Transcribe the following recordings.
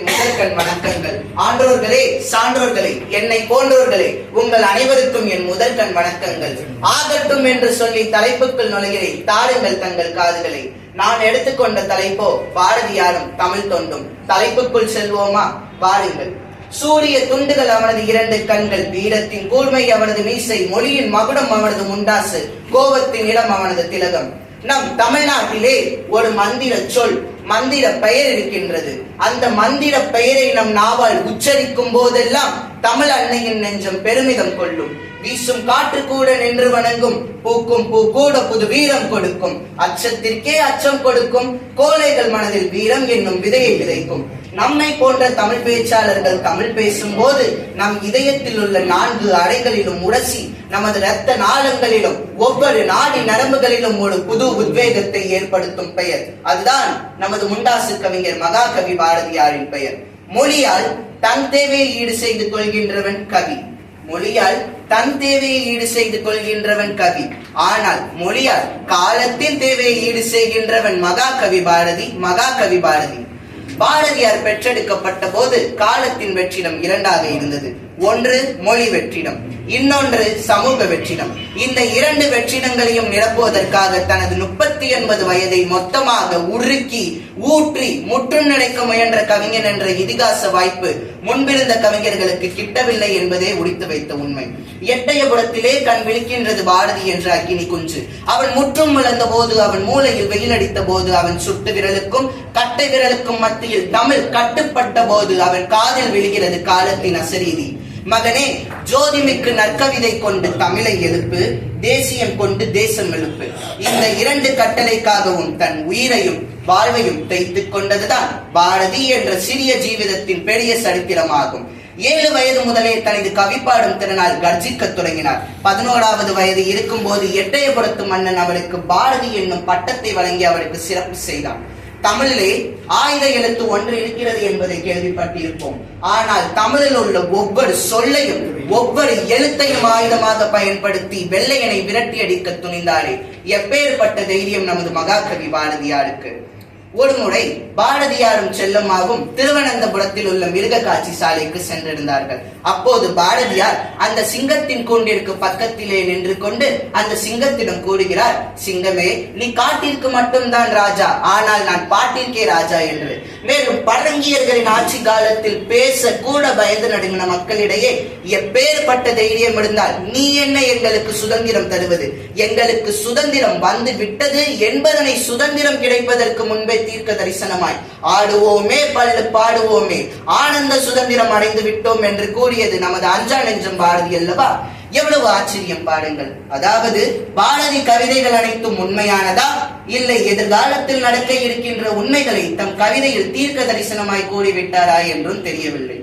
முதற்கண் வணக்கங்கள். ஆண்டோர்களே சான்றோர்களே என்னை போன்றோர்களே உங்கள் அனைவருக்கும் என் முதற்கண் வணக்கங்கள். ஆகட்டும் என்று சொல்லி தலைப்புக்குள் நுழைகிறேன். தாருங்கள் தங்கள் காதுகளை. நான் எடுத்துக்கொண்ட தலைப்போ பாரதியாரும் தமிழ் தொண்டும். தலைப்புக்குள் செல்வோமா? வாருங்கள். சூரிய துண்டுகள் அவனது இரண்டு கண்கள் வீரத்தின் கூர்மை அவனது மீசை மொழியின் மகுடம் அவனது முண்டாசு கோபத்தின் இடம் அவனது திலகம். நம் தமிழ்நாட்டிலே ஒரு மந்திர சொல் மந்திர பெயர் இருக்கின்றது. அந்த மந்திர பெயரை நம் நாவால் உச்சரிக்கும் போதெல்லாம் தமிழ் அன்னையின் நெஞ்சம் பெருமிதம் கொள்ளும். வீசும் காற்று கூட நின்று வணங்கும். பூக்கும் பூ கூட புது வீரம் கொடுக்கும். அச்சத்திற்கே அச்சம் கொடுக்கும். கோழைகள் மனதில் வீரம் என்னும் விதையை விதைக்கும். நம்மை போன்ற தமிழ் பேச்சாளர்கள் தமிழ் பேசும்போது நம் இதயத்தில் உள்ள நான்கு அறைகளிலும் உரசி நமது இரத்த நாளங்களிலும் ஒவ்வொரு நாடி நரம்புகளிலும் ஒரு புது உத்வேகத்தை ஏற்படுத்தும் பெயர். அதுதான் நமது முண்டாசு கவிஞர் மகாகவி பாரதியாரின் பெயர். மொழியால் தன் தேவையை ஈடு செய்து கொள்கின்றவன் கவி. மொழியால் தன் தேவையை ஈடு செய்து கொள்கின்றவன் கவி. ஆனால் மொழியால் காலத்தின் தேவையை ஈடு செய்கின்றவன் மகாகவி பாரதி மகாகவி பாரதி. பாரதியார் பெற்றெடுக்கப்பட்ட போது காலத்தின் வெற்றிடம் இரண்டாக இருந்தது. ஒன்று மொழி வெற்றிடம் இன்னொன்று சமூக வெற்றிடம். இந்த இரண்டு வெற்றிடங்களையும் நிரப்புவதற்காக தனது முப்பத்தி ஒன்பது வயதை மொத்தமாக உருக்கி ஊற்றி முற்றும் நினைக்க முயன்ற கவிஞன் என்ற இதிகாச வாய்ப்பு முன்பிருந்த கவிஞர்களுக்கு கிட்டவில்லை என்பதே உடித்து வைத்த உண்மை. எட்டயபுரத்திலே கண் விழிக்கின்றது பாரதி என்ற அக்கினி குஞ்சு. அவன் முற்றும் விழுந்த போது அவன் மூளையில் வெயிலடித்த போது அவன் சுட்டு விரலுக்கும் கட்டை விரலுக்கும் மத்தியில் தமிழ் கட்டுப்பட்ட போது அவன் காதில் விழுகிறது காலத்தின் அசரீதி. மகனே ஜோதிமிக்கு நற்கவிதை கொண்டு தமிழை எழுப்பு தேசியம் கொண்டு தேசம் எழுப்பு. இந்த இரண்டு கட்டளைக்காகவும் தன் உயிரையும் வாழ்வையும் தைத்துக் கொண்டதுதான் பாரதி என்ற சிறிய ஜீவிதத்தின் பெரிய சரித்திரமாகும். ஏழு வயது முதலே தனது கவிப்பாடும் திறனால் கர்ஜிக்க தொடங்கினார். பதினோராவது வயது இருக்கும்போது எட்டயபுரத்து மன்னன் அவருக்கு பாரதி என்னும் பட்டத்தை வழங்கி அவருக்கு சிறப்பு செய்தான். தமிழிலே ஆயுத எழுத்து ஒன்று இருக்கிறது என்பதை கேள்விப்பட்டிருப்போம். ஆனால் தமிழில் உள்ள ஒவ்வொரு சொல்லையும் ஒவ்வொரு எழுத்தையும் ஆயுதமாக பயன்படுத்தி வெள்ளையனை விரட்டி அடிக்க துணிந்தாரே. எப்பேற்பட்ட தைரியம் நமது மகாகவி பாரதியாருக்கு? ஒருமுறை பாரதியாரும் செல்லம்மாவும் திருவனந்தபுரத்தில் உள்ள மிருக காட்சி சாலைக்கு சென்றிருந்தார்கள். அப்போது பாரதியார் அந்த சிங்கத்தின் கூண்டிற்கு பக்கத்திலே நின்று கொண்டு அந்த சிங்கத்திடம் கூறுகிறார் சிங்கமே நீ காட்டிற்கு மட்டும்தான் ராஜா ஆனால் நான் பாட்டிற்கே ராஜா என்று. மேலும் பழங்கியர்களின் ஆட்சி காலத்தில் பேச கூட பயந்து நடுங்கின மக்களிடையே எப்பேற்பட்ட தைரியம் இருந்தால் நீ என்ன எங்களுக்கு சுதந்திரம் தருவது? எங்களுக்கு சுதந்திரம் வந்து விட்டது என்பதனை சுதந்திரம் கிடைப்பதற்கு முன்பே தீர்க்க தரிசனமாய் ஆடுவோமே பல்லு பாடுவோமே. ஆனந்த சுதந்திரம் அடைந்து விட்டோம் என்று கூறியது நமது அஞ்சா நெஞ்சம் பாரதி அல்லவா? எவ்வளவு ஆச்சரியம் பாருங்கள். அதாவது பாரதி கவிதைகள் அனைத்தும் உண்மையானதா? இல்லை எதிர்காலத்தில் நடக்க இருக்கின்ற உண்மைகளை தம் கவிதையில் தீர்க்க தரிசனமாய் கூறிவிட்டாரா என்றும் தெரியவில்லை.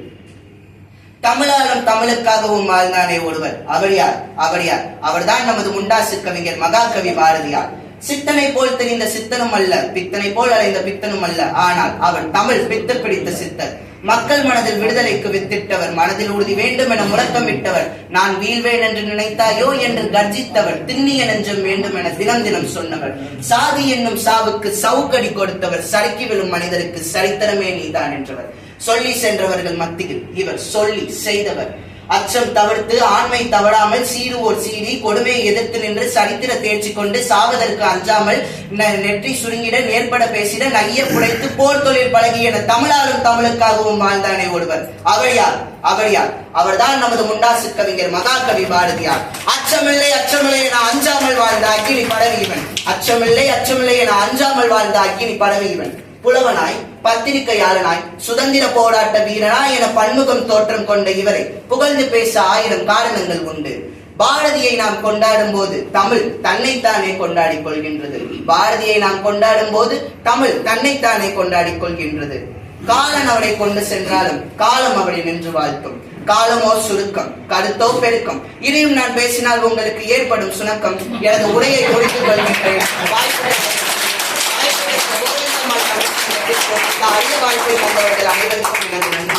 தமிழாலும் தமிழுக்காகவும் வாழ்ந்தானே ஒருவர். அவர் யார்? அவர் யார்? அவர்தான் நமது முண்டாசு கவிஞர் மகாகவி பாரதியார். சித்தனை போல் தெரிந்த சித்தனும் அல்ல. பித்தனை போல் அலைந்த பித்தனும் அல்ல. ஆனால் அவர் தமிழ் பித்து பிடித்த சித்தர். மக்கள் மனதில் விடுதலைக்கு வித்திட்டவர். மனதில் உறுதி வேண்டும் என முழக்கமிட்டவர் நான் வீழ்வேன் என்று நினைத்தாயோ என்று கர்ஜித்தவர். திண்ணிய நெஞ்சம் வேண்டும் என தினம் தினம் சொன்னவர். சாதி என்னும் சாவுக்கு சவுக்கடி கொடுத்தவர். சறுக்கி விழும் மனிதருக்கு சரித்தரமே நீதான் என்றவர். சொல்லி சென்றவர்கள் மத்தியில் இவர் சொல்லி செய்தவர். அச்சம் தவிர்த்து ஆண்மை தவறாமல் சீருவோர் சீறி கொடுமையை எதிர்த்து நின்று சரித்திர தேர்ச்சி கொண்டு சாவதற்கு அஞ்சாமல் நெற்றி சுருங்கிட நேர்பட பேசிட நைய புடைத்து போர் தொழில் பழகிய தமிழாலும் தமிழுக்காகவும் வாழ்ந்தானே ஒருவர். அவர் யார்? அவர் யார்? அவர்தான் நமது முண்டாசு கவிஞர் மகாகவி பாரதியார். அச்சமில்லை அச்சமில்லை என அஞ்சாமல் வாழ்ந்த அக்கினி படவியவன் அச்சமில்லை அச்சமில்லை என அஞ்சாமல் வாழ்ந்த அக்கினி படவியவன் புலவனாய் பத்திரிகையாளனாய் சுதந்திர போராட்ட வீரனாய் என பன்முகம் தோற்றம் கொண்ட இவரை புகழ்ந்து பேச ஆயிரம் காரணங்கள் உண்டு. பாரதியை நாம் கொண்டாடும் போது தமிழ் தன்னைத்தானே கொண்டாடிக் கொள்கின்றது. பாரதியை நாம் கொண்டாடும் போது தமிழ் தன்னைத்தானே கொண்டாடிக் கொள்கின்றது. காலன் அவரை கொண்டு சென்றாலும் காலம் அவரை நின்று வாழ்த்தும். காலமோ சுருக்கம் கருத்தோ பெருக்கம். இதையும் நான் பேசினால் உங்களுக்கு ஏற்படும் சுணக்கம். எனது உரையை முடித்துக் கொள்கின்றேன். வாய்ப்பு வாய்ப்பை கொண்டவர்கள் அனைவருக்கும் எனது நன்றி.